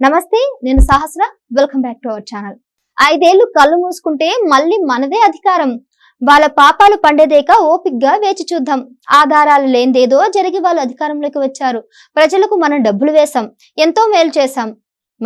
నమస్తే నేను Sahasra welcome back to our channel ఐదేళ్ళు కళ్ళు మూసుకుంటే మళ్ళీ మనదే అధికారం. వాళ్ళ పాపాలు పండేదేక ఓపిగ్గా వేచి చూద్దాం. ఆధారాలు లేనిదేదో జరిగి వాళ్ళు అధికారంలోకి వచ్చారు. ప్రజలకు మనం డబ్బులు వేశాం. ఎంతో మేలు చేశాం.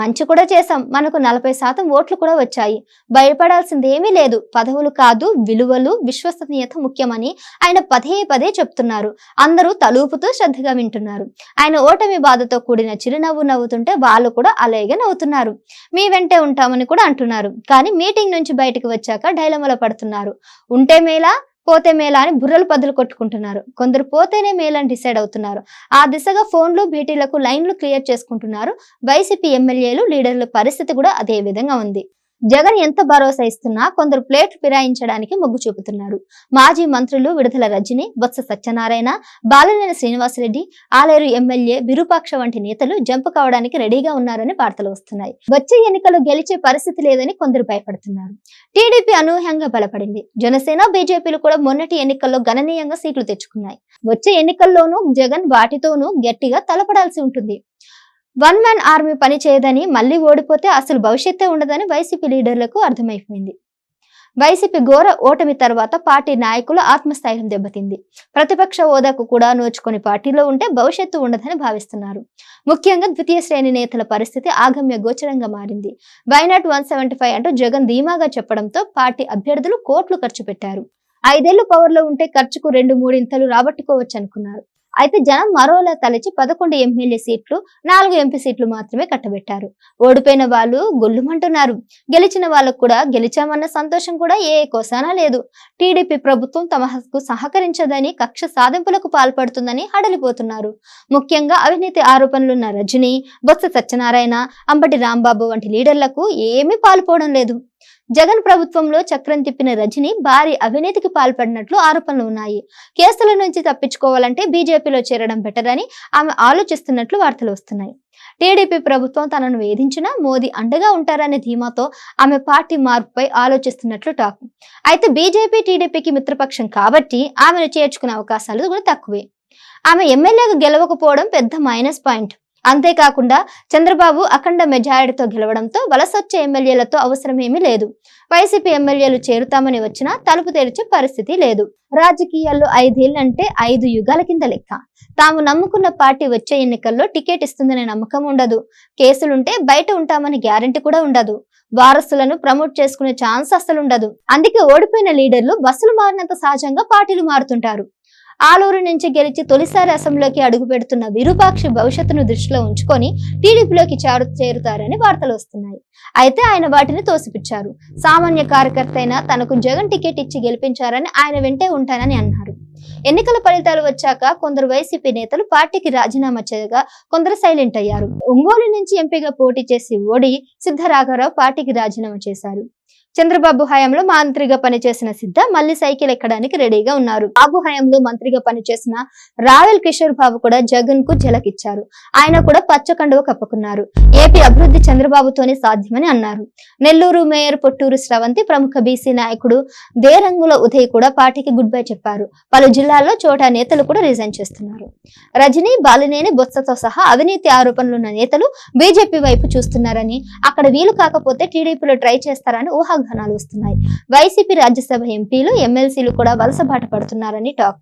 మంచి కూడా చేశాం. మనకు నలభై శాతం ఓట్లు కూడా వచ్చాయి. భయపడాల్సింది ఏమీ లేదు. పదవులు కాదు విలువలు విశ్వసనీయత ముఖ్యమని ఆయన పదే పదే చెప్తున్నారు. అందరూ తలూపుతూ శ్రద్ధగా వింటున్నారు. ఆయన ఓటమి బాధతో కూడిన చిరునవ్వు నవ్వుతుంటే వాళ్ళు కూడా అలాగే నవ్వుతున్నారు. మీ వెంటే ఉంటామని కూడా అంటున్నారు. కానీ మీటింగ్ నుంచి బయటకు వచ్చాక డైలమల పడుతున్నారు. ఉంటే మేలా? పోతే మేలా అని బుర్రలు పదులు కొట్టుకుంటున్నారు. కొందరు పోతేనే మేలని డిసైడ్ అవుతున్నారు. ఆ దిశగా ఫోన్లు భేటీలకు లైన్లు క్లియర్ చేసుకుంటున్నారు. వైసీపీ ఎమ్మెల్యేలు లీడర్ల పరిస్థితి కూడా అదే విధంగా ఉంది. జగన్ ఎంత భరోసా ఇస్తున్నా కొందరు ప్లేట్ ఫిరాయించడానికి మొగ్గు చూపుతున్నారు. మాజీ మంత్రులు విడుదల రజని బొత్స సత్యనారాయణ బాలినేని శ్రీనివాసరెడ్డి ఆలేరు ఎమ్మెల్యే విరూపాక్ష వంటి నేతలు జంప్ కావడానికి రెడీగా ఉన్నారని వార్తలు వస్తున్నాయి. వచ్చే ఎన్నికలు గెలిచే పరిస్థితి లేదని కొందరు భయపడుతున్నారు. టీడీపీ అనూహ్యంగా బలపడింది. జనసేన బీజేపీలు కూడా మొన్నటి ఎన్నికల్లో గణనీయంగా సీట్లు తెచ్చుకున్నాయి. వచ్చే ఎన్నికల్లోనూ జగన్ వాటితోనూ గట్టిగా తలపడాల్సి ఉంటుంది. వన్ మ్యాన్ ఆర్మీ పని చేయదని మళ్ళీ ఓడిపోతే అసలు భవిష్యత్తే ఉండదని వైసీపీ లీడర్లకు అర్థమైపోయింది. వైసీపీ ఘోర ఓటమి తర్వాత పార్టీ నాయకులు ఆత్మస్థైర్యం దెబ్బతింది. ప్రతిపక్ష హోదాకు కూడా నోచుకొని పార్టీలో ఉంటే భవిష్యత్తు ఉండదని భావిస్తున్నారు. ముఖ్యంగా ద్వితీయ శ్రేణి నేతల పరిస్థితి ఆగమ్య గోచరంగా మారింది. వైనాట్ వన్ సెవెంటీ ఫైవ్ అంటూ జగన్ ధీమాగా చెప్పడంతో పార్టీ అభ్యర్థులు కోట్లు ఖర్చు పెట్టారు. ఐదేళ్ళు పవర్లో ఉంటే ఖర్చుకు రెండు మూడింతలు రాబట్టుకోవచ్చు అనుకున్నారు అయితే జనం మరోలా తలచి పదకొండు ఎమ్మెల్యే సీట్లు నాలుగు ఎంపీ సీట్లు మాత్రమే కట్టబెట్టారు. ఓడిపోయిన వాళ్ళు గొల్లుమంటున్నారు. గెలిచిన వాళ్ళకు కూడా గెలిచామన్న సంతోషం కూడా ఏ కోసానా లేదు. టీడీపీ ప్రభుత్వం తమకు సహకరించదని కక్ష సాధింపులకు పాల్పడుతుందని హడలిపోతున్నారు. ముఖ్యంగా అవినీతి ఆరోపణలున్న రజని బొత్స సత్యనారాయణ అంబటి రాంబాబు వంటి లీడర్లకు ఏమీ పాల్పోవడం లేదు. జగన్ ప్రభుత్వంలో చక్రం తిప్పిన రజని భారీ అవినీతికి పాల్పడినట్లు ఆరోపణలు ఉన్నాయి. కేసుల నుంచి తప్పించుకోవాలంటే బీజేపీలో చేరడం బెటర్ అని ఆమె ఆలోచిస్తున్నట్లు వార్తలు వస్తున్నాయి. టీడీపీ ప్రభుత్వం తనను వేధించినా మోదీ అండగా ఉంటారనే ధీమాతో ఆమె పార్టీ మార్పుపై ఆలోచిస్తున్నట్లు టాక్ అయితే బీజేపీ టీడీపీకి మిత్రపక్షం కాబట్టి ఆమెను చేర్చుకునే అవకాశాలు కూడా తక్కువే. ఆమె ఎమ్మెల్యేగా గెలవకపోవడం పెద్ద మైనస్ పాయింట్ అంతేకాకుండా చంద్రబాబు అఖండ మెజారిటీతో గెలవడంతో వలసొచ్చే ఎమ్మెల్యేలతో అవసరమేమీ లేదు. వైసీపీ ఎమ్మెల్యేలు చేరుతామని వచ్చినా తలుపు తెరిచే పరిస్థితి లేదు. రాజకీయాల్లో ఐదేళ్ళంటే ఐదు యుగాల కింద లెక్క. తాము నమ్ముకున్న పార్టీ వచ్చే ఎన్నికల్లో టికెట్ ఇస్తుందనే నమ్మకం ఉండదు. కేసులుంటే బయట ఉంటామని గ్యారంటీ కూడా ఉండదు. వారసులను ప్రమోట్ చేసుకునే ఛాన్స్ అసలు ఉండదు అందుకే ఓడిపోయిన లీడర్లు బస్సులు మారినంత సహజంగా పార్టీలు మారుతుంటారు. ఆలూరు నుంచి గెలిచి తొలిసారి అసెంబ్లీలోకి అడుగు పెడుతున్న విరూపాక్షి భవిష్యత్తును దృష్టిలో ఉంచుకొని టీడీపీలోకి చేరు చేరుతారని వార్తలు వస్తున్నాయి. అయితే ఆయన వాటిని తోసిపుచ్చారు. సామాన్య కార్యకర్త అయినా తనకు జగన్ టికెట్ ఇచ్చి గెలిపించారని ఆయన వెంటే ఉంటానని అన్నారు. ఎన్నికల ఫలితాలు వచ్చాక కొందరు వైసీపీ నేతలు పార్టీకి రాజీనామా చేయగా కొందరు సైలెంట్ అయ్యారు. ఒంగోలు నుంచి ఎంపీగా పోటీ చేసి ఓడి సిద్ధరాఘవరావు పార్టీకి రాజీనామా చేశారు. చంద్రబాబు హయాంలో మంత్రిగా పనిచేసిన సిద్ధ మళ్ళీ సైకిల్ ఎక్కడానికి రెడీగా ఉన్నారు. బాబు హయాంలో మంత్రిగా పనిచేసిన రాయల్ కిషోర్ బాబు కూడా జగన్కు జలకిచ్చారు ఆయన కూడా పచ్చ కండువ కప్పుకున్నారు. ఏపీ అభివృద్ధి చంద్రబాబుతోనే సాధ్యమని అన్నారు. నెల్లూరు మేయర్ పొట్టూరు స్రవంతి ప్రముఖ బీసీ నాయకుడు దేరంగుల ఉదయ్ కూడా పార్టీకి గుడ్ బై చెప్పారు. పలు జిల్లాల్లో చోటా నేతలు కూడా రిజైన్ చేస్తున్నారు. రజనీ బాలినేని బొత్సతో సహా అవినీతి ఆరోపణలున్న నేతలు బీజేపీ వైపు చూస్తున్నారని అక్కడ వీలు కాకపోతే టీడీపీలో ట్రై చేస్తారని ఊహాగానాలు వస్తున్నాయి. వైసీపీ రాజ్యసభ ఎంపీలు ఎమ్మెల్సీలు కూడా వలస బాట పడుతున్నారని టాక్.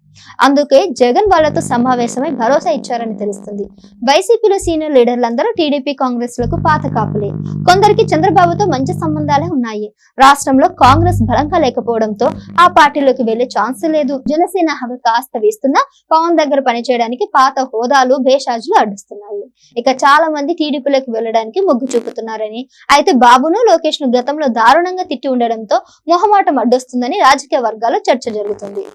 అందుకే జగన్ వాళ్ళతో సమావేశమై భరోసా ఇచ్చారని తెలుస్తుంది. వైసీపీలో సీనియర్ లీడర్లందరూ టీడీపీ కాంగ్రెస్లకు పాత కాపులే. కొందరికి చంద్రబాబుతో మంచి సంబంధాలే ఉన్నాయి. రాష్ట్రంలో కాంగ్రెస్ బలంగా లేకపోవడంతో ఆ పార్టీలోకి వెళ్ళే ఛాన్స్ లేదు. జనసేన హవ కాస్త వేస్తున్నా పవన్ దగ్గర పనిచేయడానికి పాత హోదాలు భేషాజులు అడ్డుస్తున్నాయి. ఇక చాలా మంది టీడీపీలోకి వెళ్ళడానికి మొగ్గు చూపుతున్నారని. అయితే బాబును లోకేష్ను గతంలో దారుణంగా తిట్టి ఉండడంతో మొహమాటం అడ్డొస్తుందని రాజకీయ వర్గాల్లో చర్చ జరుగుతుంది.